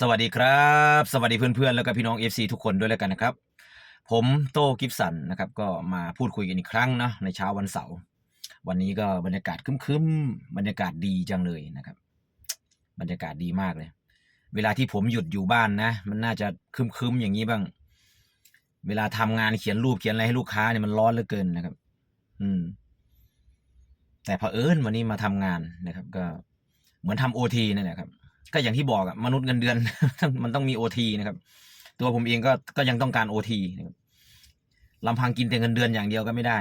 สวัสดีครับ สวัสดีเพื่อนๆ แล้วก็พี่น้อง FC ทุกคนด้วยแล้วกันนะครับ ผมโตกิฟสันนะครับ ก็มาพูดคุยกันอีกครั้งเนาะในเช้าวันเสาร์วันนี้ก็บรรยากาศคึ้มๆ บรรยากาศดีจังเลยนะครับ บรรยากาศดีมากเลย เวลาที่ผมหยุดอยู่บ้านนะ มันน่าจะคึ้มๆอย่างนี้บ้าง เวลาทำงานเขียนรูปเขียนอะไรให้ลูกค้าเนี่ยมันร้อนเหลือเกินนะครับ อืม แต่เผอิญวันนี้มาทำงานนะครับ ก็เหมือนทำโอทีนั่นแหละครับ ก็อย่างที่บอกอะมนุษย์เงินเดือน มันต้องมีโอทีนะครับ ตัวผมเองก็ก็ยังต้องการโอทีนะครับลำพังกินแต่เงินเดือนอย่างเดียวก็ไม่ได้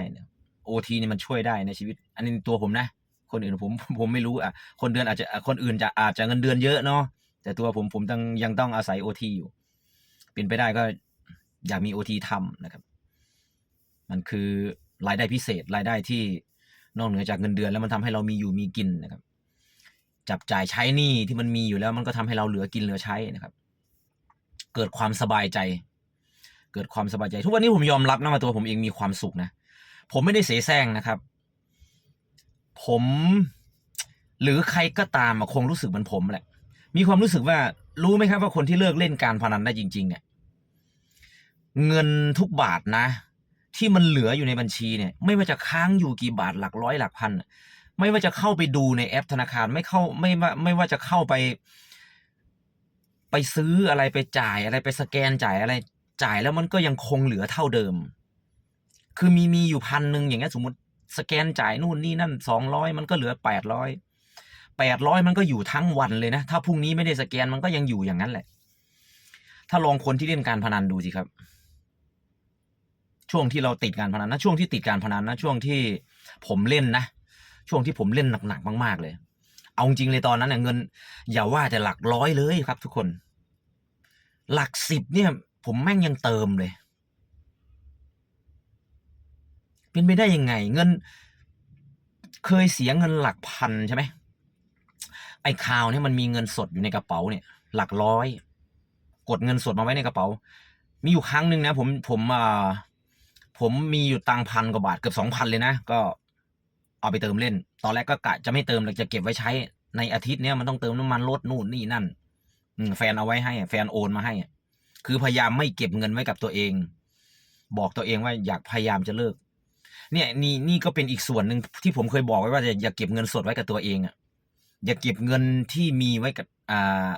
โอทีนี่มันช่วยได้ในชีวิต อันนี้ตัวผมนะ คนอื่นผมผมไม่รู้อะคนเดือนอาจจะอะคนอื่นจะอาจจะเงินเดือนเยอะเนาะแต่ตัวผมผมต้องยังต้องอาศัยโอทีอยู่ เป็นไปได้ก็อยากมีโอทีทำนะครับ มันคือรายได้พิเศษรายได้ที่นอกเหนือจากเงินเดือน แล้วมันทำให้เรามีอยู่มีกินนะครับ จับจ่ายใช้หนี้ที่มันมีอยู่แล้วมันก็ทำให้เราเหลือกินเหลือใช้นะครับ เกิดความสบายใจ เกิดความสบายใจ ทุกวันนี้ผมยอมรับนะว่าตัวผมเองมีความสุขนะ ผมไม่ได้เสแสร้งนะครับ ผม หรือใครก็ตามคงรู้สึกเหมือนผมแหละ มีความรู้สึกว่ารู้ไหมครับว่าคนที่เลิกเล่นการพนันได้จริง ๆ เนี่ย เงินทุกบาทนะ ที่มันเหลืออยู่ในบัญชีเนี่ย ไม่ว่าจะค้างอยู่กี่บาทหลักร้อยหลักพัน ไม่ว่าจะเข้าไปดูในแอปธนาคารไม่เข้าไม่ว่าไม่ว่าจะเข้าไป ไปซื้ออะไรไปจ่ายอะไรไปสแกนจ่ายอะไรจ่ายแล้วมันก็ยังคงเหลือเท่าเดิม คือมีมีอยู่พันหนึ่งอย่างเงี้ยสมมติสแกนจ่ายนู่นนี่นั่นสองร้อยมันก็เหลือแปดร้อยแปดร้อยมันก็อยู่ทั้งวันเลยนะ ถ้าพรุ่งนี้ไม่ได้สแกนมันก็ยังอยู่อย่างนั้นแหละ ถ้าลองคนที่เล่นการพนันดูสิครับ ช่วงที่เราติดการพนันนะช่วงที่ติดการพนันนะช่วงที่ผมเล่นนะ ช่วงที่ผมเล่นหนักๆมาก ๆ เลย เอาจริงเลยตอนนั้นเนี่ยเงิน อย่าว่าแต่หลักร้อยเลยครับ ทุกคน หลักสิบเนี่ย ผมแม่งยังเติมเลย เป็นไปได้ยังไง เงิน เคยเสียเงินหลักพันใช่ไหมไอ้ข่าวเนี่ยมันมีเงินสดอยู่ในกระเป๋าเนี่ย หลักร้อย กดเงินสดมาไว้ในกระเป๋า มีอยู่ครั้งหนึ่งนะ ผมผมอ่าผมมีอยู่ตังค์พันกว่าบาทเกือบสองพันเลยนะ ก็ เอาไปเติมเล่น ตอนแรกก็กะจะไม่เติมเลยจะเก็บไว้ใช้ในอาทิตย์เนี้ยมันต้องเติมน้ำมันรถนู่นนี่นั่นแฟนเอาไว้ให้ แฟนโอนมาให้ คือพยายามไม่เก็บเงินไว้กับตัวเอง บอกตัวเองว่าอยากพยายามจะเลิก เนี่ยนี่นี่ก็เป็นอีกส่วนหนึ่งที่ผมเคยบอกไว้ว่าอย่าอย่าเก็บเงินสดไว้กับตัวเองอะอย่าเก็บเงินที่มีไว้กับอ่า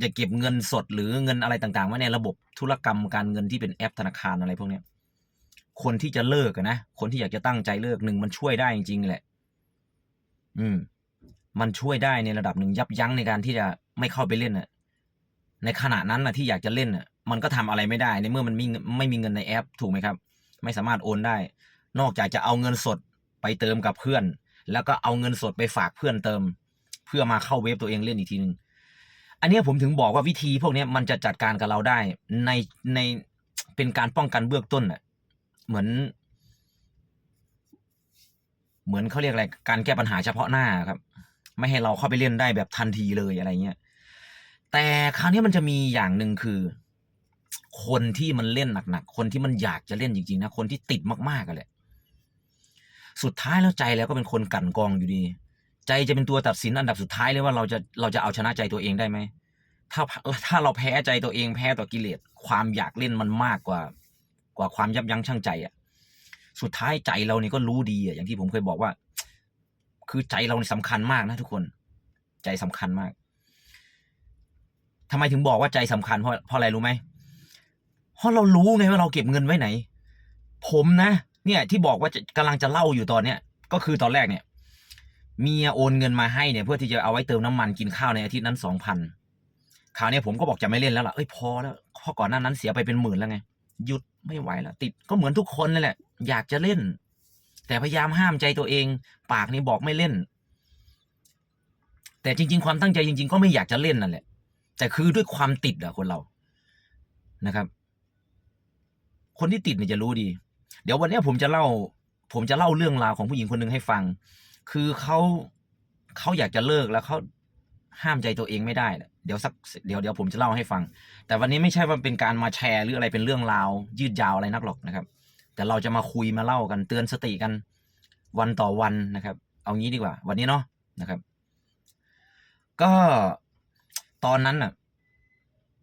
อย่าเก็บเงินสดหรือเงินอะไรต่างๆไว้ในระบบธุรกรรมการเงินที่เป็นแอปธนาคารอะไรพวกเนี้ย คนที่จะเลิกนะ คนที่อยากจะตั้งใจเลิกหนึ่งมันช่วยได้จริงๆแหละ อืม มันช่วยได้ในระดับหนึ่งยับยั้งในการที่จะไม่เข้าไปเล่นน่ะ ในขณะนั้นนะที่อยากจะเล่นน่ะ มันก็ทำอะไรไม่ได้ ในเมื่อมันมีไม่มีเงินในแอป ถูกไหมครับ ไม่สามารถโอนได้ นอกจากจะเอาเงินสดไปเติมกับเพื่อน แล้วก็เอาเงินสดไปฝากเพื่อนเติม เพื่อมาเข้าเว็บตัวเองเล่นอีกทีหนึ่งอันนี้ผมถึงบอกว่าวิธีพวกนี้มันจะจัดการกับเราได้ในในเป็นการป้องกันเบื้องต้นน่ะ เหมือน เหมือนเขาเรียกอะไร การแก้ปัญหาเฉพาะหน้าครับ ไม่ให้เราเข้าไปเล่นได้แบบทันทีเลยอะไรเงี้ย แต่คราวนี้มันจะมีอย่างหนึ่งคือ คนที่มันเล่นหนักๆ คนที่มันอยากจะเล่นจริงๆนะ คนที่ติดมากๆกันแหละ สุดท้ายแล้วใจแล้วก็เป็นคนกลั่นกรองอยู่ดี ใจจะเป็นตัวตัดสินอันดับสุดท้ายเลยว่าเราจะเราจะเอาชนะใจตัวเองได้ไหมถ้าถ้าเราแพ้ใจตัวเองแพ้ต่อกิเลสความอยากเล่นมันมากกว่า ว่าความยับยั้งชั่งใจอะสุดท้ายใจเรานี่ก็รู้ดีอะอย่างที่ผมเคยบอกว่า คือใจเรานี่สำคัญมากนะทุกคน ใจสำคัญมากทำไมถึงบอกว่าใจสำคัญเพราะเพราะอะไรรู้ไหมเพราะเรารู้ไงว่าเราเก็บเงินไว้ไหน ผมนะ เนี่ยที่บอกว่าจะกำลังจะเล่าอยู่ตอนเนี้ยก็คือตอนแรกเนี่ยเมียโอนเงินมาให้เนี่ยเพื่อที่จะเอาไว้เติมน้ำมันกินข้าวในอาทิตย์นั้นสองพันคราวนี้ผมก็บอกจะไม่เล่นแล้วล่ะเอ้ยพอแล้วเพราะก่อนหน้านั้นเสียไปเป็นหมื่นแล้วไงหยุด ไม่ไหวแล้วติดก็เหมือนทุกคนนั่นแหละ อยากจะเล่น แต่พยายามห้ามใจตัวเอง ปากนี่บอกไม่เล่น แต่จริง ๆ ความตั้งใจจริง ๆ ก็ไม่อยากจะเล่นนั่นแหละ แต่คือด้วยความติดอะคนเรานะครับ คนที่ติดเนี่ยจะรู้ดี เดี๋ยววันนี้ผมจะเล่า ผมจะเล่าเรื่องราวของผู้หญิงคนหนึ่งให้ฟัง คือเขาเขาอยากจะเลิกแล้วเขา ห้ามใจตัวเองไม่ได้ เดี๋ยวสักเดี๋ยวเดี๋ยวผมจะเล่าให้ฟัง แต่วันนี้ไม่ใช่ว่าเป็นการมาแชร์หรืออะไรเป็นเรื่องราว ยืดยาวอะไรนักหรอกนะครับ แต่เราจะมาคุยมาเล่ากันเตือนสติกันวันต่อวันนะครับ เอางี้ดีกว่า วันนี้เนาะนะครับ ก็ตอนนั้นน่ะ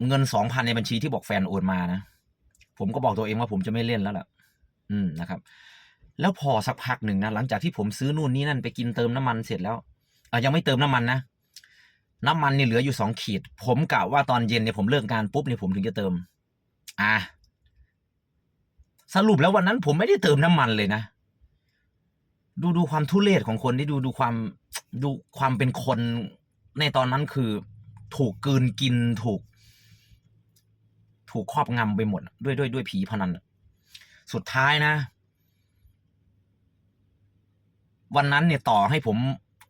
เงินสองพันในบัญชีที่บอกแฟนโอนมานะผมก็บอกตัวเองว่าผมจะไม่เล่นแล้วล่ะ อืมนะครับ แล้วพอสักพักหนึ่งนะหลังจากที่ผมซื้อนู่นนี่นั่นไปกินเติมน้ำมันเสร็จแล้วอะยังไม่เติมน้ำมันนะ น้ำมันนี่เหลืออยู่สองขีด ผมกะว่าตอนเย็นเนี่ยผมเลิกงานปุ๊บเนี่ยผมถึงจะเติม อะสรุปแล้ววันนั้นผมไม่ได้เติมน้ำมันเลยนะ ดูดูความทุเรศของคนที่ดูดูความดูความเป็นคนในตอนนั้นคือ ถูกกืนกินถูก ถูกครอบงำไปหมด ด้วยด้วยด้วยผีพนันสุดท้ายนะ วันนั้นเนี่ยต่อให้ผม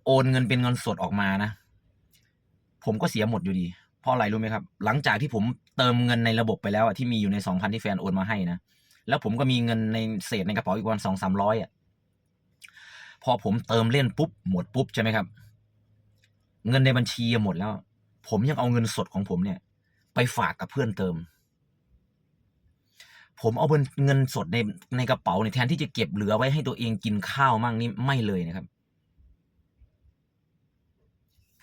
โอนเงินเป็นเงินสดออกมานะ ผมก็เสียหมดอยู่ดี เพราะอะไรรู้ไหมครับ หลังจากที่ผมเติมเงินในระบบไปแล้วอะที่มีอยู่ในสองพันที่แฟนโอนมาให้นะแล้วผมก็มีเงินในเศษในกระเป๋าอีกวันสองสามร้อยอะพอผมเติมเล่นปุ๊บหมดปุ๊บใช่ไหมครับ เงินในบัญชีหมดแล้ว ผมยังเอาเงินสดของผมเนี่ย ไปฝากกับเพื่อนเติม ผมเอาเงินสดในในกระเป๋าเนี่ยแทนที่จะเก็บเหลือไว้ให้ตัวเองกินข้าวมั่งนี่ไม่เลยนะครับ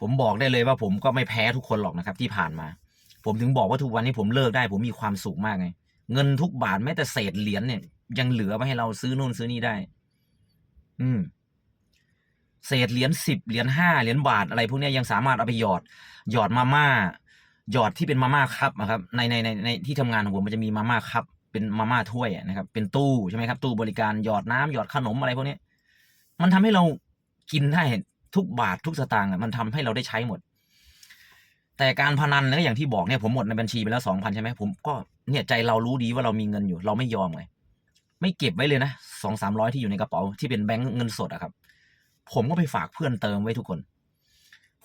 ผมบอกได้เลยว่าผมก็ไม่แพ้ทุกคนหรอกนะครับ ที่ผ่านมา ผมถึงบอกว่าทุกวันนี้ผมเลิกได้ ผมมีความสุขมากไงเงินทุกบาทแม้แต่เศษเหรียญเนี่ย ยังเหลือไว้ให้เราซื้อนู่นซื้อนี่ได้ อืม เศษเหรียญสิบเหรียญห้าเหรียญบาทอะไรพวกนี้ยังสามารถเอาไปหยอด หยอดมาม่าหยอดที่เป็นมาม่าครับนะครับ ในในในในที่ทำงานของผมมันจะมีมาม่าครับเป็นมาม่าถ้วยนะครับ เป็นตู้ใช่ไหมครับ ตู้บริการหยอดน้ำหยอดขนมอะไรพวกนี้มันทำให้เรากินได้ ทุกบาททุกสตางค์มันทำให้เราได้ใช้หมด แต่การพนันเนี่ยอย่างที่บอกเนี่ยผมหมดในบัญชีไปแล้วสองพันใช่ไหมผมก็เนี่ยใจเรารู้ดีว่าเรามีเงินอยู่ เราไม่ยอมไงไม่เก็บไว้เลยนะสองสามร้อยที่อยู่ในกระเป๋าที่เป็นแบงค์เงินสดอะครับ ผมก็ไปฝากเพื่อนเติมไว้ทุกคน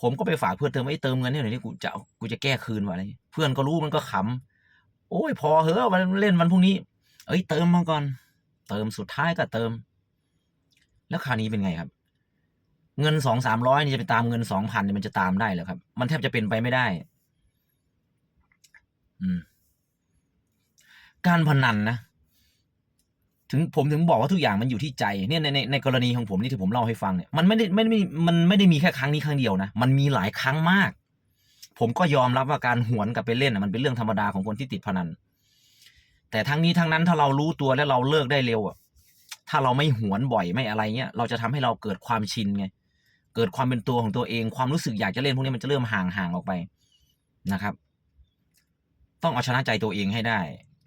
ผมก็ไปฝากเพื่อนเติมไว้เติมเงินให้หน่อยนี่กูจะกูจะแก้คืนว่ะอะไรเพื่อนก็รู้มันก็ขำโอ้ยพอเหอะวันเล่นวันพรุ่งนี้ เอ้ยเติมมาก่อน เติมสุดท้ายก็เติม แล้วคราวนี้เป็นไงครับ เงินสองสามร้อยนี่จะไปตามเงินสองพันเนี่ยมันจะตามได้เหรอครับ มันแทบจะเป็นไปไม่ได้ อืม การพนันนะถึงผมถึงบอกว่าทุกอย่างมันอยู่ที่ใจเนี่ยในในในกรณีของผมนี่ที่ผมเล่าให้ฟังเนี่ยมันไม่ได้ไม่ได้มันไม่ได้มีแค่ครั้งนี้ครั้งเดียวนะมันมีหลายครั้งมาก ผมก็ยอมรับว่าการหวนกลับไปเล่นนะมันเป็นเรื่องธรรมดาของคนที่ติดพนัน แต่ทั้งนี้ทั้งนั้นถ้าเรารู้ตัวแล้วเราเลิกได้เร็วอะถ้าเราไม่หวนบ่อยไม่อะไรเงี้ยเราจะทำให้เราเกิดความชินไง กิดความเป็นตัวของตัวเอง ความรู้สึกอยากจะเล่นพวกนี้มันจะเริ่มห่างห่างออกไปนะครับ ต้องเอาชนะใจตัวเองให้ได้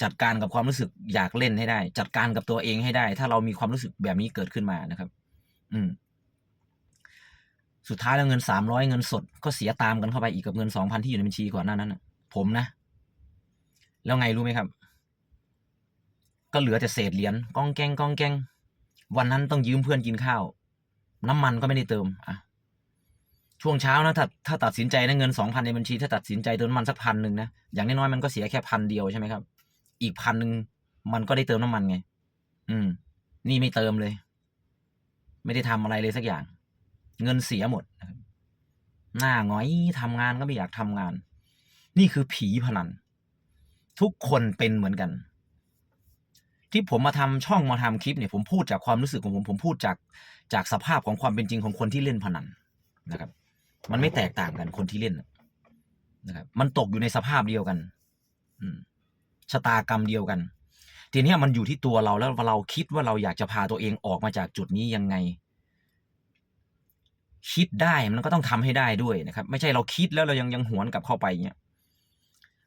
จัดการกับความรู้สึกอยากเล่นให้ได้ จัดการกับตัวเองให้ได้ ถ้าเรามีความรู้สึกแบบนี้เกิดขึ้นมานะครับ อืม สุดท้ายแล้วเงินสามร้อยเงินสด ก็เสียตามกันเข้าไปอีกกับเงินสองพันที่อยู่ในบัญชีก่อนหน้านั้นนะผมนะ แล้วไงรู้ไหมครับ ก็เหลือแต่เศษเหรียญกองแกงกองแกงวันนั้นต้องยืมเพื่อนกินข้าว น้ำมันก็ไม่ได้เติมอะช่วงเช้านะถ้าถ้าตัดสินใจนะเงินสองพันในบัญชี ถ้าตัดสินใจเติมน้ำมันสักพันหนึ่งนะอย่างน้อยๆมันก็เสียแค่พันเดียวใช่ไหมครับ อีกพันหนึ่งมันก็ได้เติมน้ำมันไง อืม นี่ไม่เติมเลย ไม่ได้ทำอะไรเลยสักอย่าง เงินเสียหมดหน้าหงอยทำงานก็ไม่อยากทำงาน นี่คือผีพนัน ทุกคนเป็นเหมือนกัน ที่ผมมาทำช่องมาทำคลิปเนี่ยผมพูดจากความรู้สึกของผมผมพูดจาก จากสภาพของความเป็นจริงของคนที่เล่นพนันนะครับ มันไม่แตกต่างกันคนที่เล่นนะครับ มันตกอยู่ในสภาพเดียวกัน อืมชะตากรรมเดียวกัน ทีนี้มันอยู่ที่ตัวเราแล้วเราคิดว่าเราอยากจะพาตัวเองออกมาจากจุดนี้ยังไง คิดได้มันก็ต้องทำให้ได้ด้วยนะครับ ไม่ใช่เราคิดแล้วเรายังยังหวนกลับเข้าไปเงี้ย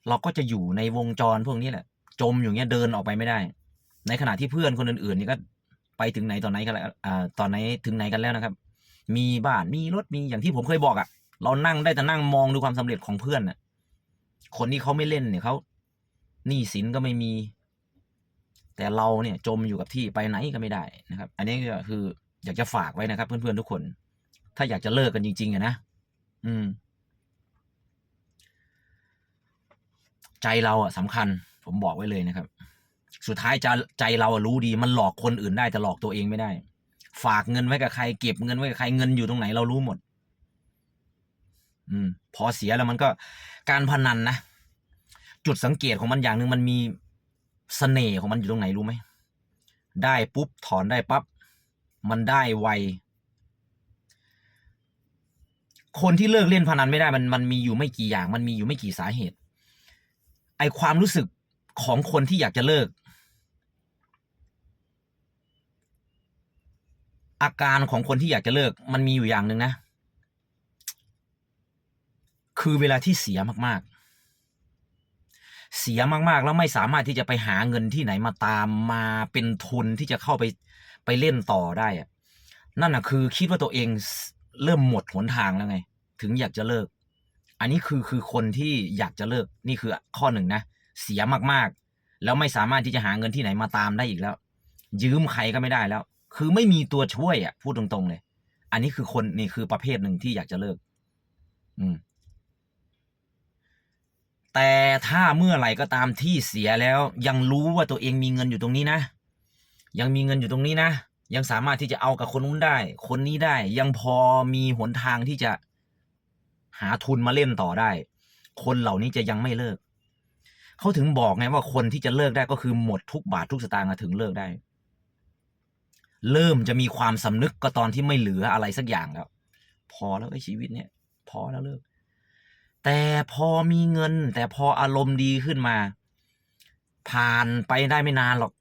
เราก็จะอยู่ในวงจรพวกนี้แหละ จมอยู่เงี้ยเดินออกไปไม่ได้ ในขณะที่เพื่อนคนอื่นๆนี่ก็ ไปถึงไหนตอนไหนกันแล้วอ่าตอนไหนถึงไหนกันแล้วนะครับ มีบ้านมีรถมีอย่างที่ผมเคยบอกอะ่ะ เรานั่งได้แต่นั่งมองดูความสำเร็จของเพื่อนน่ะ คนที่เขาไม่เล่นเนี่ยเขาหนี้สินก็ไม่มี แต่เราเนี่ยจมอยู่กับที่ไปไหนก็ไม่ได้นะครับ อันนี้ก็คืออยากจะฝากไว้นะครับ เพื่อนๆทุกคน ถ้าอยากจะเลิกกันจริงๆอะนะอืม ใจเราอะสำคัญ ผมบอกไว้เลยนะครับ สุดท้ายจใจเรารู้ดี มันหลอกคนอื่นได้แต่หลอกตัวเองไม่ได้ ฝากเงินไว้กับใคร เก็บเงินไว้กับใครเงินอยู่ตรงไหนเรารู้หมด อืม พอเสียแล้วมันก็การพนันนะจุดสังเกตของมันอย่างหนึ่งมันมีเสน่ห์ของมันอยู่ตรงไหนรู้ไหมได้ปุ๊บถอนได้ปั๊บมันได้ไวคนที่เลิกเล่นพนันไม่ได้มันมันมีอยู่ไม่กี่อย่าง มันมีอยู่ไม่กี่สาเหตุ ไอความรู้สึกของคนที่อยากจะเลิก อาการของคนที่อยากจะเลิก มันมีอยู่อย่างหนึ่งนะ คือเวลาที่เสียมากๆ เสียมากๆ แล้วไม่สามารถที่จะไปหาเงินที่ไหนมาตามมาเป็นทุนที่จะเข้าไปไปเล่นต่อได้อะนั่นน่ะคือคิดว่าตัวเองเริ่มหมดหนทางแล้วไง ถึงอยากจะเลิก อันนี้คือคือคนที่อยากจะเลิกนี่คือข้อหนึ่งนะ เสียมากๆ แล้วไม่สามารถที่จะหาเงินที่ไหนมาตามได้อีกแล้ว ยืมใครก็ไม่ได้แล้ว คือไม่มีตัวช่วยอะ พูดตรงๆเลย อันนี้คือคนนี่คือประเภทหนึ่งที่อยากจะเลิก อืม แต่ถ้าเมื่อไหร่ก็ตามที่เสียแล้ว ยังรู้ว่าตัวเองมีเงินอยู่ตรงนี้นะยังมีเงินอยู่ตรงนี้นะยังสามารถที่จะเอากับคนนู้นได้ คนนี้ได้ ยังพอมีหนทางที่จะหาทุนมาเล่นต่อได้ คนเหล่านี้จะยังไม่เลิก เขาถึงบอกไงว่าคนที่จะเลิกได้ก็คือหมดทุกบาททุกสตางค์ถึงเลิกได้ เริ่มจะมีความสำนึกก็ตอนที่ไม่เหลืออะไรสักอย่างแล้ว พอแล้วไอ้ชีวิตเนี่ยพอแล้วเลิก แต่พอมีเงิน แต่พออารมณ์ดีขึ้นมา ผ่านไปได้ไม่นานหรอก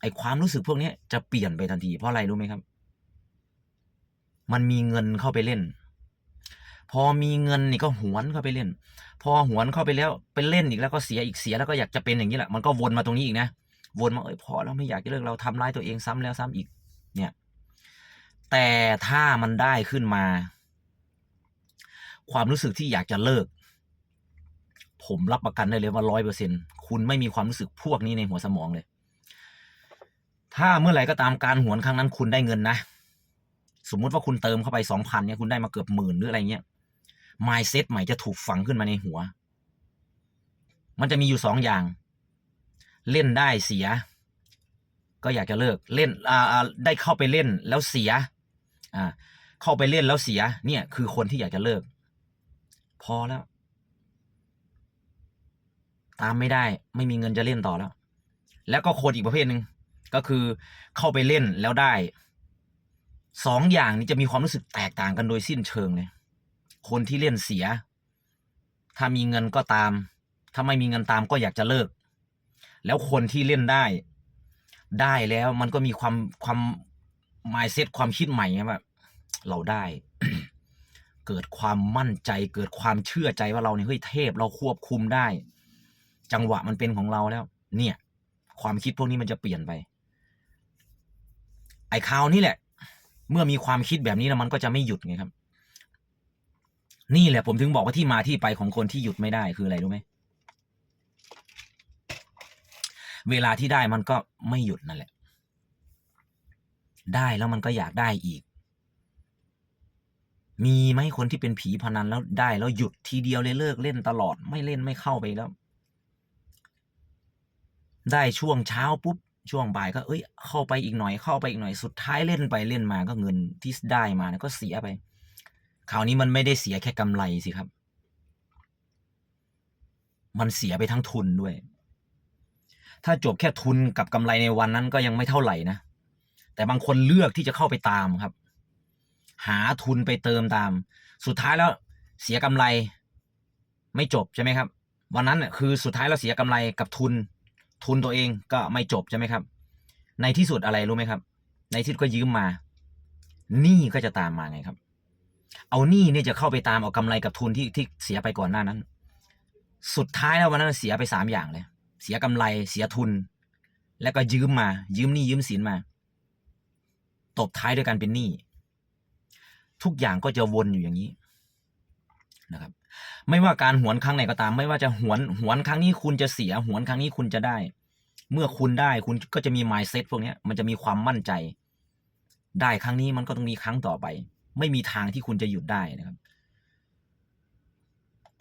ไอ้ความรู้สึกพวกนี้จะเปลี่ยนไปทันที เพราะอะไรรู้ไหมครับ มันมีเงินเข้าไปเล่น พอมีเงินนี่ก็หวนเข้าไปเล่น พอหวนเข้าไปแล้วไปเล่นอีกแล้วก็เสียอีกเสียแล้วก็อยากจะเป็นอย่างนี้แหละมันก็วนมาตรงนี้อีกนะวนมาเอ้ยพอแล้วไม่อยากจะเลิกเราทำร้ายตัวเองซ้ำแล้วซ้ำอีก เนี่ย แต่ถ้ามันได้ขึ้นมา ความรู้สึกที่อยากจะเลิก ผมรับประกันได้เลยว่าร้อยเปอร์เซ็นคุณไม่มีความรู้สึกพวกนี้ในหัวสมองเลย ถ้าเมื่อไหร่ก็ตามการหวนครั้งนั้นคุณได้เงินนะ สมมุติว่าคุณเติมเข้าไปสองพันเนี่ยคุณได้มาเกือบหมื่นหรืออะไรเงี้ย mindset ใหม่จะถูกฝังขึ้นมาในหัว มันจะมีอยู่สองอย่าง เล่นได้เสีย ก็อยากจะเลิกเล่นอ่าอ่าได้เข้าไปเล่นแล้วเสียอ่าเข้าไปเล่นแล้วเสีย เนี่ย คือคนที่อยากจะเลิก พอแล้ว ตามไม่ได้ ไม่มีเงินจะเล่นต่อแล้ว แล้วก็คนอีกประเภทหนึ่งก็คือเข้าไปเล่นแล้วได้สองอย่างนี้จะมีความรู้สึกแตกต่างกันโดยสิ้นเชิงเลย คนที่เล่นเสีย ถ้ามีเงินก็ตาม ถ้าไม่มีเงินตามก็อยากจะเลิก แล้วคนที่เล่นได้ ได้แล้วมันก็มีความความ mindset ความคิดใหม่ไงแบบเราได้ เกิดความมั่นใจ เกิดความเชื่อใจว่าเราเนี่ยเฮ้ยเทพเราควบคุมได้ จังหวะมันเป็นของเราแล้ว เนี่ย ความคิดพวกนี้มันจะเปลี่ยนไป ไอ้คราวนี้แหละ เมื่อมีความคิดแบบนี้แล้วมันก็จะไม่หยุดไงครับ นี่แหละผมถึงบอกว่าที่มาที่ไปของคนที่หยุดไม่ได้คืออะไรรู้ไหม เวลาที่ได้มันก็ไม่หยุดนั่นแหละ ได้แล้วมันก็อยากได้อีก มีไหมคนที่เป็นผีพนันแล้วได้แล้วหยุดทีเดียวเลยเลิกเล่นตลอดไม่เล่นไม่เข้าไปแล้ว ได้ช่วงเช้าปุ๊บช่วงบ่ายก็เอ้ย เข้าไปอีกหน่อยเข้าไปอีกหน่อยสุดท้ายเล่นไปเล่นมาก็เงินที่ได้มาก็เสียไปคราวนี้มันไม่ได้เสียแค่กำไรสิครับ มันเสียไปทั้งทุนด้วย ถ้าจบแค่ทุนกับกำไรในวันนั้นก็ยังไม่เท่าไหร่นะ แต่บางคนเลือกที่จะเข้าไปตามครับ หาทุนไปเติมตาม สุดท้ายแล้วเสียกำไร ไม่จบใช่ไหมครับ วันนั้นน่ะคือสุดท้ายเราเสียกำไรกับทุน ทุนตัวเองก็ไม่จบใช่ไหมครับ ในที่สุดอะไรรู้ไหมครับ ในที่สุดก็ยืมมาหนี้ก็จะตามมาไงครับ เอาหนี้เนี่ยจะเข้าไปตามเอากำไรกับทุนที่ที่เสียไปก่อนหน้านั้น สุดท้ายแล้ววันนั้นเสียไปสามอย่างเลย เสียกำไรเสียทุน แล้วก็ยืมมา ยืมหนี้ยืมสินมา ตบท้ายด้วยการเป็นหนี้ทุกอย่างก็จะวนอยู่อย่างนี้นะครับ ไม่ว่าการหวนครั้งไหนก็ตาม ไม่ว่าจะหวนหวนครั้งนี้คุณจะเสีย หวนครั้งนี้คุณจะได้ เมื่อคุณได้คุณก็จะมี mindset พวกนี้มันจะมีความมั่นใจ ได้ครั้งนี้มันก็ต้องมีครั้งต่อไป ไม่มีทางที่คุณจะหยุดได้นะครับ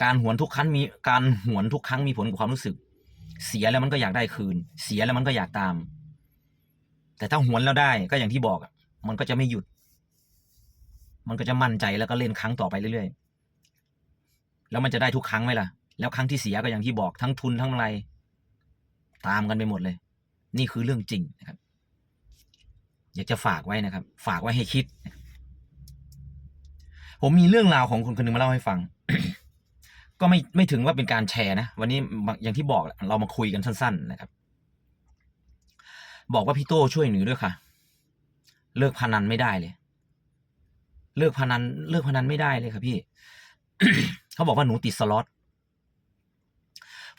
การหวนทุกครั้งมีการหวนทุกครั้งมีผลกับความรู้สึก เสียแล้วมันก็อยากได้คืน เสียแล้วมันก็อยากตาม แต่ถ้าหวนแล้วได้ก็อย่างที่บอกมันก็จะไม่หยุด มันก็จะมั่นใจแล้วก็เล่นครั้งต่อไปเรื่อยๆ แล้วมันจะได้ทุกครั้งไหมล่ะ แล้วครั้งที่เสียก็อย่างที่บอกทั้งทุนทั้งอะไร ตามกันไปหมดเลย นี่คือเรื่องจริงนะครับ อยากจะฝากไว้นะครับ ฝากไว้ให้คิด ผมมีเรื่องราวของคนคนหนึ่งมาเล่าให้ฟัง ก็ไม่ไม่ถึงว่าเป็นการแชร์นะ วันนี้อย่างที่บอกเรามาคุยกันสั้น ๆ นะครับ บอกว่าพี่โต้ช่วยหนูด้วยค่ะ เลิกพนันไม่ได้เลย เลิกพนัน เลิกพนันไม่ได้เลยครับพี่ เขาบอกว่าหนูติดสล็อต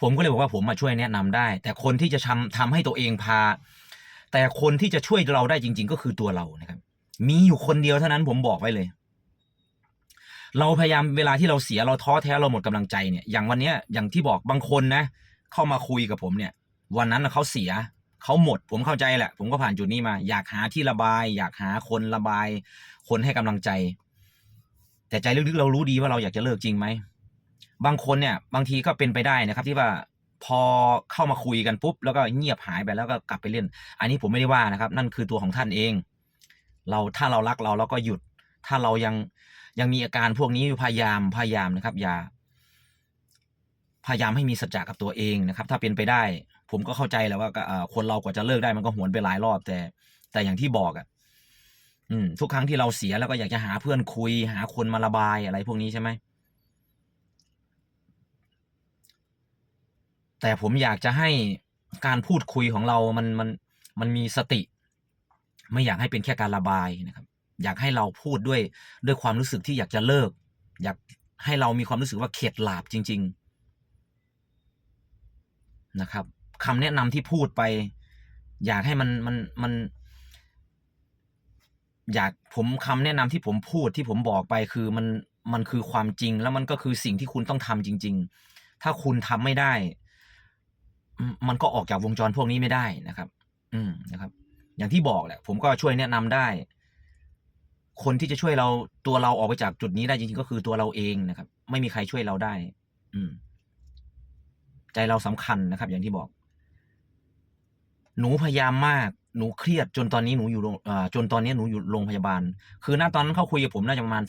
ผมก็เลยบอกว่าผมมาช่วยแนะนำได้ แต่คนที่จะทำทำให้ตัวเองพา แต่คนที่จะช่วยเราได้จริง ๆ ก็คือตัวเรานะครับ มีอยู่คนเดียวเท่านั้นผมบอกไว้เลย เราพยายามเวลาที่เราเสียเราท้อแท้เราหมดกำลังใจเนี่ยอย่างวันเนี้ยอย่างที่บอกบางคนนะ เข้ามาคุยกับผมเนี่ย วันนั้นเขาเสียเขาหมด ผมเข้าใจแหละ ผมก็ผ่านจุดนี้มา อยากหาที่ระบาย อยากหาคนระบาย คนให้กำลังใจ แต่ใจลึกๆเรารู้ดีว่าเราอยากจะเลิกจริงไหมบางคนเนี่ยบางทีก็เป็นไปได้นะครับ ที่ว่าพอเข้ามาคุยกันปุ๊บแล้วก็เงียบหายไปแล้วก็กลับไปเล่น อันนี้ผมไม่ได้ว่านะครับ นั่นคือตัวของท่านเอง เราถ้าเรารักเราเราก็หยุด ถ้าเรายัง ยังมีอาการพวกนี้อยู่พยายามพยายามนะครับอย่าพยายามให้มีสัจจะกับตัวเองนะครับ ถ้าเป็นไปได้ ผมก็เข้าใจแหล้วว่าคนเรากว่าจะเลิกได้มันก็หวนไปหลายรอบ แต่ แต่อย่างที่บอกอะทุกครั้งที่เราเสียแล้วก็อยากจะหาเพื่อนคุย หาคนมาระบายอะไรพวกนี้ใช่ไหมแต่ผมอยากจะให้การพูดคุยของเรามันมันมันมีสติ ไม่อยากให้เป็นแค่การระบายนะครับ อยากให้เราพูดด้วยด้วยความรู้สึกที่อยากจะเลิก อยากให้เรามีความรู้สึกว่าเข็ดหลาบจริง ๆนะครับคำแนะนำที่พูดไป อยากให้มันมันมัน อยากผมคำแนะนำที่ผมพูดที่ผมบอกไปคือมันมันคือความจริง แล้วมันก็คือสิ่งที่คุณต้องทำจริง ๆ ถ้าคุณทำไม่ได้มมันก็ออกจากวงจรพวกนี้ไม่ได้นะครับ อืมนะครับ อย่างที่บอกแหละ ผมก็ช่วยแนะนำได้ คนที่จะช่วยเราตัวเราออกไปจากจุดนี้ได้จริงๆก็คือตัวเราเองนะครับ ไม่มีใครช่วยเราได้ อืม ใจเราสำคัญนะครับ อย่างที่บอก หนูพยายามมากหนูเครียดจนตอนนี้หนูอยู่โรงจนตอนนี้หนูอยู่โรงพยาบาล คือณตอนนั้นเขาคุยกับผมน่าจะประมาณ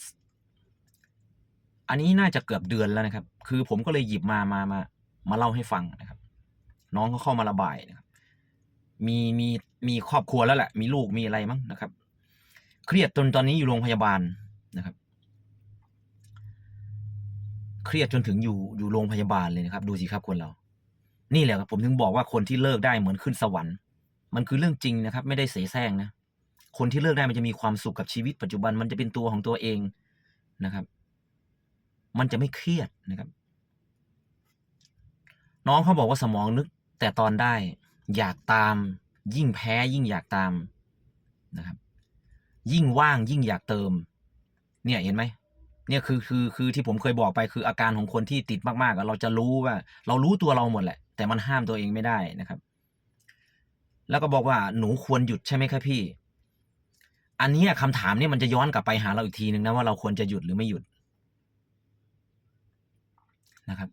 อันนี้น่าจะเกือบเดือนแล้วนะครับ คือผมก็เลยหยิบมามามา มาเล่าให้ฟังนะครับ น้องเขาเข้ามาระบายนะครับ มีมีมีครอบครัวแล้วแหละ มีลูกมีอะไรมั้งนะครับ เครียดจนตอนนี้อยู่โรงพยาบาลนะครับ เครียดจนถึงอยู่อยู่โรงพยาบาลเลยนะครับ ดูสิครับคนเรา นี่แหละครับผมถึงบอกว่าคนที่เลิกได้เหมือนขึ้นสวรรค์ มันคือเรื่องจริงนะครับ ไม่ได้เสแสร้งนะคนที่เลิกได้มันจะมีความสุขกับชีวิตปัจจุบันมันจะเป็นตัวของตัวเองนะครับ มันจะไม่เครียดนะครับ น้องเขาบอกว่าสมองนึก แต่ตอนได้อยากตาม ยิ่งแพ้ยิ่งอยากตามนะครับ ยิ่งว่างยิ่งอยากเติม เนี่ยเห็นไหมเนี่ยคือคือคือที่ผมเคยบอกไปคืออาการของคนที่ติดมากๆอะเราจะรู้ว่า เรารู้ตัวเราหมดแหละ แต่มันห้ามตัวเองไม่ได้นะครับ แล้วก็บอกว่าหนูควรหยุดใช่ไหมครับพี่ อันนี้ยคำถามเนี่ยมันจะย้อนกลับไปหาเราอีกทีหนึ่งนะว่าเราควรจะหยุดหรือไม่หยุดนะครับ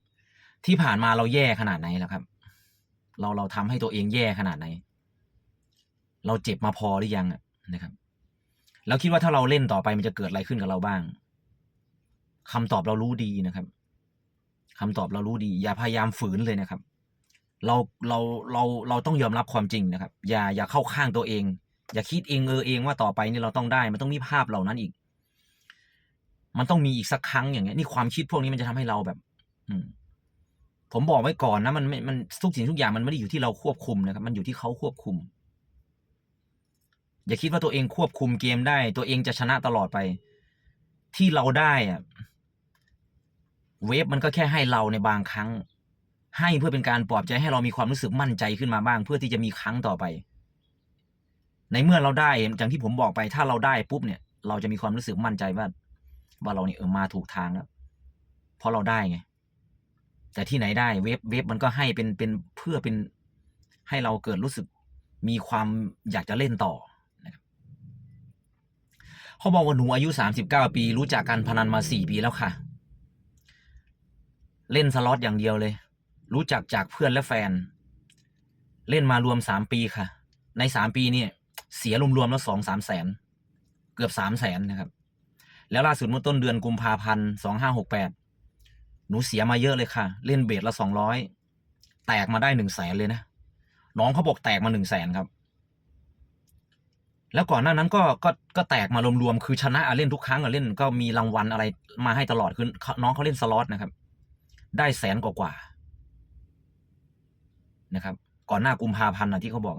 ที่ผ่านมาเราแย่ขนาดไหนแล้วครับ เราเราทำให้ตัวเองแย่ขนาดไหน เราเจ็บมาพอหรือยังนะครับ แล้วคิดว่าถ้าเราเล่นต่อไปมันจะเกิดอะไรขึ้นกับเราบ้างคำตอบเรารู้ดีนะครับคำตอบเรารู้ดี อย่าพยายามฝืนเลยนะครับ เราเราเราเราต้องยอมรับความจริงนะครับ อย่าอย่าเข้าข้างตัวเอง อย่าคิดเองเออเองว่าต่อไปนี่เราต้องได้ มันต้องมีภาพเหล่านั้นอีก มันต้องมีอีกสักครั้งอย่างเงี้ยนี่ความคิดพวกนี้มันจะทำให้เราแบบ อืมผมบอกไว้ก่อนนะมันไม่มันทุกสิ่งทุกอย่างมันไม่ได้อยู่ที่เราควบคุมนะครับ มันอยู่ที่เขาควบคุม อย่าคิดว่าตัวเองควบคุมเกมได้ ตัวเองจะชนะตลอดไป ที่เราได้อะเวฟมันก็แค่ให้เราในบางครั้ง ให้เพื่อเป็นการปลอบใจให้เรามีความรู้สึกมั่นใจขึ้นมาบ้าง เพื่อที่จะมีครั้งต่อไป ในเมื่อเราได้อย่างที่ผมบอกไป ถ้าเราได้ปุ๊บเนี่ย เราจะมีความรู้สึกมั่นใจว่า ว่าเราเนี่ยเออมาถูกทางแล้วเพราะเราได้ไงแต่ที่ไหนได้เว็บเว็บมันก็ให้เป็นเป็นเพื่อเป็นให้เราเกิดรู้สึกมีความอยากจะเล่นต่อ เขาบอกว่าหนูอายุสามสิบเก้าปี รู้จักการพนันมาสี่ปีแล้วค่ะ เล่นสล็อตอย่างเดียวเลย รู้จักจากเพื่อนและแฟน เล่นมารวมสามปีค่ะ ในสามปีเนี่ยเสียรวมๆแล้วสองสามแสน เกือบสามแสนนะครับ แล้วล่าสุดเมื่อต้นเดือนกุมภาพันธ์สองห้าหกแปดหนูเสียมาเยอะเลยค่ะ เล่นเบสละสองร้อยแตกมาได้หนึ่งแสนเลยนะ น้องเขาบอกแตกมาหนึ่งแสนครับ แล้วก่อนหน้านั้นก็ก็ก็แตกมารวมๆคือชนะอะเล่นทุกครั้งอะเล่นก็มีรางวัลอะไรมาให้ตลอดคือน้องเขาเล่นสล็อตนะครับ ได้แสนกว่าๆนะครับ ก่อนหน้ากุมภาพันธ์นะที่เขาบอก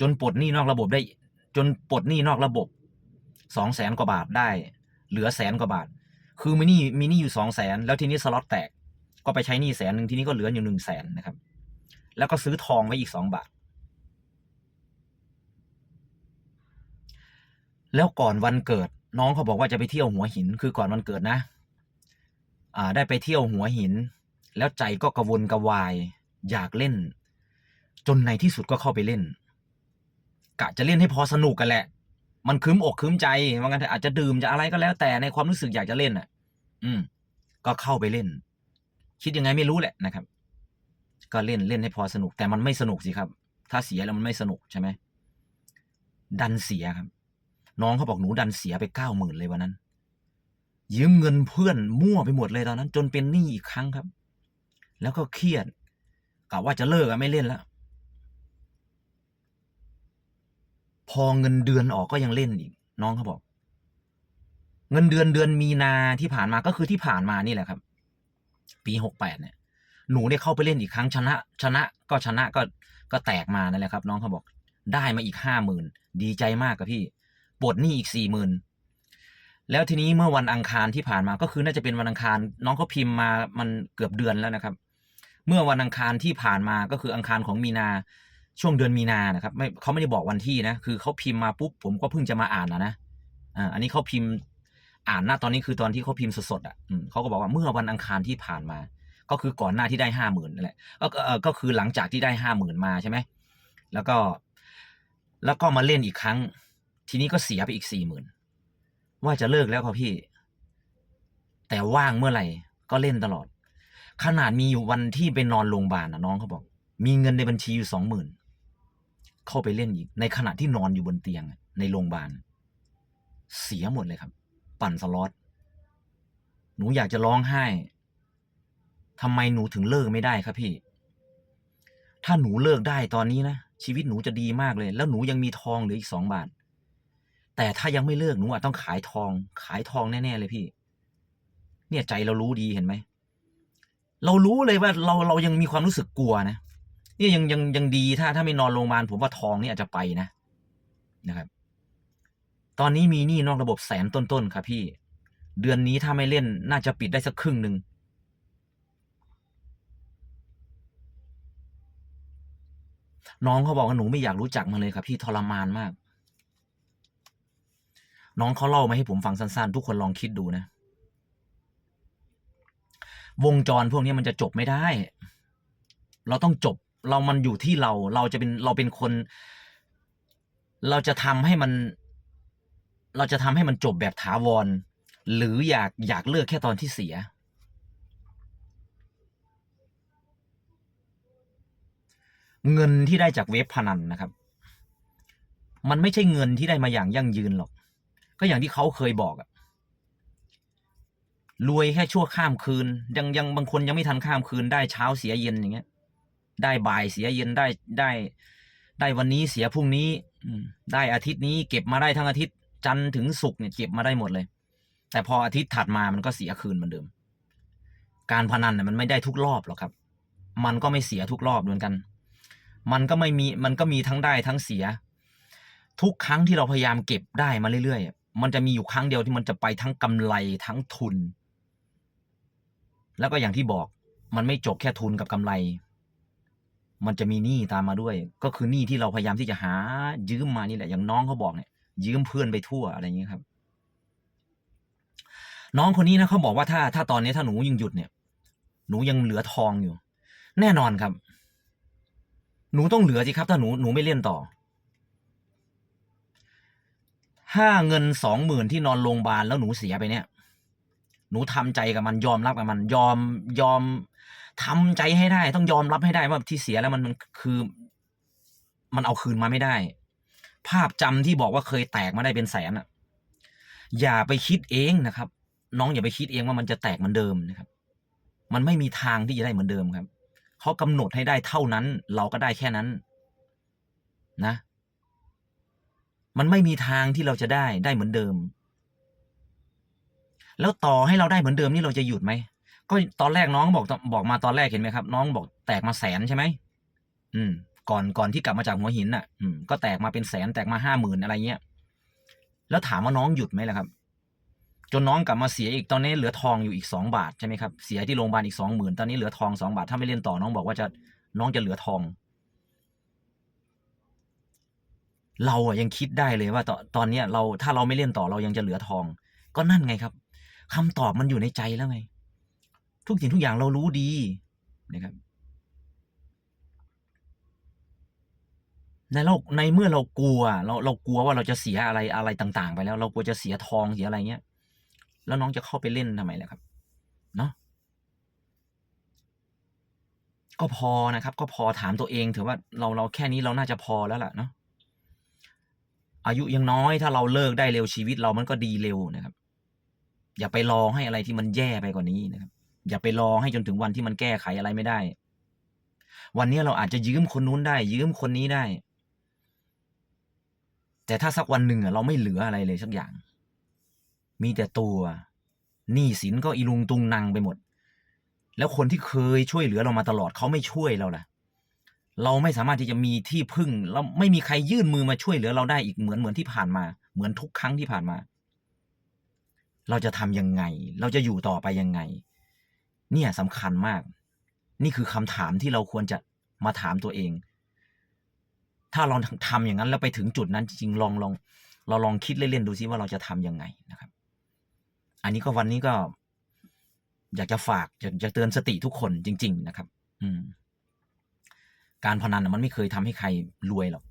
จนปลดหนี้นอกระบบได้ จนปลดหนี้นอกระบบสองแสนกว่าบาทได้ เหลือแสนกว่าบาท คือมีนี้มีนี้อยู่สองแสนแล้วทีนี้สล็อตแตกก็ไปใช้หนี้แสนหนึ่งทีนี้ก็เหลืออยู่หนึ่งแสนนะครับ แล้วก็ซื้อทองไว้อีกสองบาท แล้วก่อนวันเกิด น้องเขาบอกว่าจะไปเที่ยวหัวหิน คือก่อนวันเกิดนะ อ่า ได้ไปเที่ยวหัวหิน แล้วใจก็กระวนกระวาย อยากเล่น จนในที่สุดก็เข้าไปเล่น กะจะเล่นให้พอสนุกกันแหละ มันคืมอกคืมใจว่างั้นอะอาจจะดื่มจะอะไรก็แล้วแต่ในความรู้สึกอยากจะเล่นอะ อืม ก็เข้าไปเล่น คิดยังไงไม่รู้แหละนะครับ ก็เล่นเล่นให้พอสนุก แต่มันไม่สนุกสิครับ ถ้าเสียแล้วมันไม่สนุกใช่ไหมดันเสียครับ น้องเขาบอกหนูดันเสียไปเก้าหมื่นเลยวันนั้น ยืมเงินเพื่อนมั่วไปหมดเลยตอนนั้น จนเป็นหนี้อีกครั้งครับ แล้วก็เครียดกะว่าจะเลิกอะไม่เล่นแล้วพอเงินเดือนออกก็ยังเล่นอีก น้องเขาบอก เงินเดือนเดือนมีนาที่ผ่านมาก็คือที่ผ่านมานี่แหละครับ ปีหกแปดเนี่ย หนูได้เข้าไปเล่นอีกครั้งชนะ ชนะก็ชนะก็ก็แตกมานั่นแหละครับ น้องเขาบอก ได้มาอีกห้าหมื่นดีใจมากกับพี่ ปลดหนี้อีกสี่หมื่นแล้วทีนี้เมื่อวันอังคารที่ผ่านมาก็คือน่าจะเป็นวันอังคาร น้องเขาพิมพ์มามันเกือบเดือนแล้วนะครับ เมื่อวันอังคารที่ผ่านมาก็คืออังคารของมีนาช่วงเดือนมีนานะครับไม่เขาไม่ได้บอกวันที่นะคือเขาพิมพ์มาปุ๊บผมก็เพิ่งจะมาอ่านนะนะอ่าอันนี้เขาพิมพ์อ่านหน้าตอนนี้คือตอนที่เขาพิมพ์สดๆอะเขาก็บอกว่าเมื่อวันอังคารที่ผ่านมา ก็คือก่อนหน้าที่ได้ห้าหมื่นนั่นแหละก็ก็คือหลังจากที่ได้ห้าหมื่นมาใช่ไหมแล้วก็ แล้วก็มาเล่นอีกครั้ง ทีนี้ก็เสียไปอีกสี่หมื่นว่าจะเลิกแล้วครับพี่ แต่ว่างเมื่อไหร่ก็เล่นตลอด ขนาดมีอยู่วันที่ไปนอนโรงพยาบาลนะน้องเขาบอก มีเงินในบัญชีอยู่สองหมื่นเข้าไปเล่นอีก ในขณะที่นอนอยู่บนเตียงในโรงพยาบาล เสียหมดเลยครับ ปั่นสล็อตหนูอยากจะร้องไห้ทำไมหนูถึงเลิกไม่ได้ครับพี่ ถ้าหนูเลิกได้ตอนนี้นะชีวิตหนูจะดีมากเลย แล้วหนูยังมีทองเหลืออีกสองบาท แต่ถ้ายังไม่เลิกหนูอาจต้องขายทอง ขายทองแน่ๆเลยพี่ เนี่ยใจเรารู้ดีเห็นไหมเรารู้เลยว่าเราเรายังมีความรู้สึกกลัวนะเนี่ยยังยังยังดีถ้าถ้าไม่นอนโรงพยาบาลผมว่าทองนี่อาจจะไปนะนะครับ ตอนนี้มีหนี้นอกระบบแสนต้นๆครับพี่ เดือนนี้ถ้าไม่เล่นน่าจะปิดได้สักครึ่งหนึ่งน้องเขาบอกว่าหนูไม่อยากรู้จักมันเลยครับพี่ทรมานมาก น้องเขาเล่ามาให้ผมฟังสั้นๆ ทุกคนลองคิดดูนะ วงจรพวกนี้มันจะจบไม่ได้ เราต้องจบเรามันอยู่ที่เรา เราจะเป็นเราเป็นคน เราจะทำให้มัน เราจะทำให้มันจบแบบถาวร หรืออยากอยากเลิกแค่ตอนที่เสีย เงินที่ได้จากเว็บพนันนะครับ มันไม่ใช่เงินที่ได้มาอย่างยั่งยืนหรอก ก็อย่างที่เขาเคยบอกอะรวยแค่ชั่วข้ามคืน ยังยังบางคนยังไม่ทันข้ามคืนได้เช้าเสียเย็นอย่างเงี้ย ได้บ่ายเสียเย็นได้ได้ ได้วันนี้เสียพรุ่งนี้ อืมได้อาทิตย์นี้เก็บมาได้ทั้งอาทิตย์จันทร์ถึงศุกร์เนี่ยเก็บมาได้หมดเลย แต่พออาทิตย์ถัดมามันก็เสียคืนเหมือนเดิม การพนันเนี่ยมันไม่ได้ทุกรอบหรอกครับ มันก็ไม่เสียทุกรอบเหมือนกัน มันก็ไม่มีมันก็มีทั้งได้ทั้งเสีย ทุกครั้งที่เราพยายามเก็บได้มาเรื่อยๆ มันจะมีอยู่ครั้งเดียวที่มันจะไปทั้งกำไรทั้งทุน แล้วก็อย่างที่บอกมันไม่จบแค่ทุนกับกำไร มันจะมีหนี้ตามมาด้วย ก็คือหนี้ที่เราพยายามที่จะหา ยืมมานี่แหละ อย่างน้องเขาบอกเนี่ยยืมเพื่อนไปทั่วอะไรอย่างเงี้ยครับ น้องคนนี้นะเขาบอกว่าถ้าถ้าตอนนี้ถ้าหนูยังหยุดเนี่ย หนูยังเหลือทองอยู่ แน่นอนครับ หนูต้องเหลือสิครับ ถ้าหนูหนูไม่เล่นต่อ ถ้าเงินสองหมื่นที่นอนโรงพยาบาลแล้วหนูเสียไปเนี่ย หนูทำใจกับมันยอมรับกับมันยอมยอมทำใจให้ได้ ต้องยอมรับให้ได้ว่าที่เสียแล้วมันมันคือ มันเอาคืนมาไม่ได้ ภาพจำที่บอกว่าเคยแตกมาได้เป็นแสนอะอย่าไปคิดเองนะครับ น้องอย่าไปคิดเองว่ามันจะแตกเหมือนเดิมนะครับ มันไม่มีทางที่จะได้เหมือนเดิมครับเขากำหนดให้ได้เท่านั้น เราก็ได้แค่นั้น นะ มันไม่มีทางที่เราจะได้ได้เหมือนเดิม แล้วต่อให้เราได้เหมือนเดิมนี่เราจะหยุดไหมก็ตอนแรกน้องบอกบอกมาตอนแรกเห็นไหมครับ น้องบอกแตกมาแสนใช่ไหมอืม ก่อนก่อนที่กลับมาจากหัวหินน่ะ อืมก็แตกมาเป็นแสนแตกมาห้าหมื่นอะไรเงี้ยแล้วถามว่าน้องหยุดไหมล่ะครับ จนน้องกลับมาเสียอีกตอนนี้เหลือทองอยู่อีกสองบาทใช่ไหมครับเสียที่โรงพยาบาลอีกสองหมื่นตอนนี้เหลือทองสองบาทถ้าไม่เล่นต่อน้องบอกว่าจะน้องจะเหลือทอง เราอะยังคิดได้เลยว่าตอนตอนเนี้ยเราถ้าเราไม่เล่นต่อเรายังจะเหลือทอง ก็นั่นไงครับคำตอบมันอยู่ในใจแล้วไง ทุกสิ่งทุกอย่างเรารู้ดีนะครับ ในเราในเมื่อเรากลัว เราเรากลัวว่าเราจะเสียอะไรอะไรต่าง ๆ ไปแล้ว เรากลัวจะเสียทองเสียอะไรเงี้ย แล้วน้องจะเข้าไปเล่นทำไมล่ะครับ เนาะก็พอนะครับ ก็พอถามตัวเองถือว่าเราเราแค่นี้เราน่าจะพอแล้วล่ะเนาะ อายุยังน้อยถ้าเราเลิกได้เร็วชีวิตเรามันก็ดีเร็วนะครับ อย่าไปรอให้อะไรที่มันแย่ไปกว่านี้นะครับ อย่าไปรอให้จนถึงวันที่มันแก้ไขอะไรไม่ได้ วันนี้เราอาจจะยืมคนนู้นได้ ยืมคนนี้ได้ แต่ถ้าสักวันหนึ่งเราไม่เหลืออะไรเลยสักอย่าง มีแต่ตัวหนี้สินก็อีลุงตุงนังไปหมด แล้วคนที่เคยช่วยเหลือเรามาตลอดเขาไม่ช่วยเราล่ะ เราไม่สามารถที่จะมีที่พึ่งเราไม่มีใครยื่นมือมาช่วยเหลือเราได้อีกเหมือนเหมือนที่ผ่านมา เหมือนทุกครั้งที่ผ่านมา เราจะทำยังไง เราจะอยู่ต่อไปยังไง เนี่ยสำคัญมาก นี่คือคำถามที่เราควรจะมาถามตัวเอง ถ้าเราทำอย่างนั้นแล้วไปถึงจุดนั้นจริงลองลองเราลองคิดเล่นๆดูซิว่าเราจะทำยังไงนะครับ อันนี้ก็วันนี้ก็ อยากจะฝากอยากจะเตือนสติทุกคนจริง ๆ นะครับ อืม การพนันมันไม่เคยทำให้ใครรวยหรอก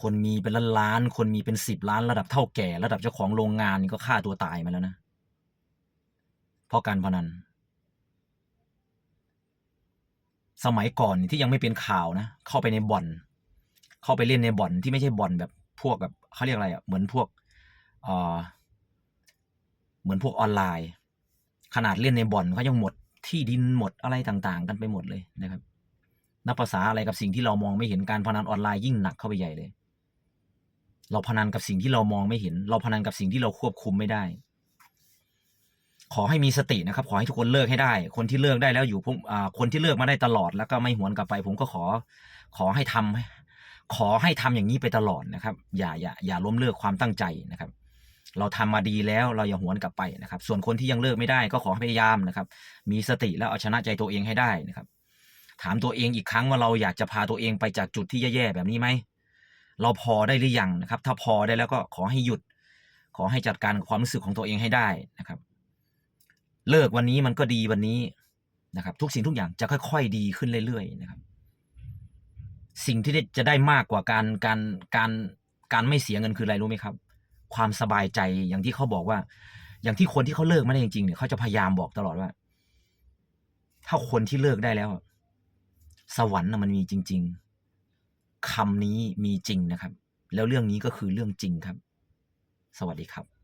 คนมีเป็นล้านล้าน คนมีเป็นสิบล้านระดับเท่าแก่ ระดับเจ้าของโรงงานนี่ก็ฆ่าตัวตายมาแล้วนะ เพราะการพนัน สมัยก่อนที่ยังไม่เป็นข่าวนะ เข้าไปในบ่อน เข้าไปเล่นในบ่อนที่ไม่ใช่บ่อนแบบพวกแบบเขาเรียกอะไรอะ เหมือนพวกเอ่อเหมือนพวกออนไลน์ ขนาดเล่นในบ่อนเขายังหมด ที่ดินหมดอะไรต่างๆ กันไปหมดเลยนะครับ นับภาษาอะไรกับสิ่งที่เรามองไม่เห็นการพนันออนไลน์ยิ่งหนักเข้าไปใหญ่เลย เราพนันกับสิ่งที่เรามองไม่เห็น เราพนันกับสิ่งที่เราควบคุมไม่ได้ ขอให้มีสตินะครับ ขอให้ทุกคนเลิกให้ได้ คนที่เลิกได้แล้วอยู่ผมอ่าคนที่เลิกมาได้ตลอดแล้วก็ไม่หวนกลับไป ผมก็ขอ ขอให้ทำขอให้ทำอย่างนี้ไปตลอดนะครับ อย่าอย่าอย่าล้มเลิกความตั้งใจนะครับ เราทำมาดีแล้วเราอย่าหวนกลับไปนะครับ ส่วนคนที่ยังเลิกไม่ได้ก็ขอให้พยายามนะครับ มีสติแล้วเอาชนะใจตัวเองให้ได้นะครับ ถามตัวเองอีกครั้งว่าเราอยากจะพาตัวเองไปจากจุดที่แย่ๆแบบนี้ไหมเราพอได้หรือยังนะครับ ถ้าพอได้แล้วก็ขอให้หยุด ขอให้จัดการกับความรู้สึกของตัวเองให้ได้นะครับ เลิกวันนี้มันก็ดีวันนี้นะครับ ทุกสิ่งทุกอย่างจะค่อย ๆ ดีขึ้นเรื่อยๆนะครับ สิ่งที่จะได้มากกว่าการการการการไม่เสียเงินคืออะไรรู้ไหมครับ ความสบายใจอย่างที่เขาบอกว่า อย่างที่คนที่เขาเลิกมาได้จริงๆเนี่ยเขาจะพยายามบอกตลอดว่า ถ้าคนที่เลิกได้แล้ว สวรรค์มันมีจริง ๆคำนี้มีจริงนะครับ แล้วเรื่องนี้ก็คือเรื่องจริงครับ สวัสดีครับ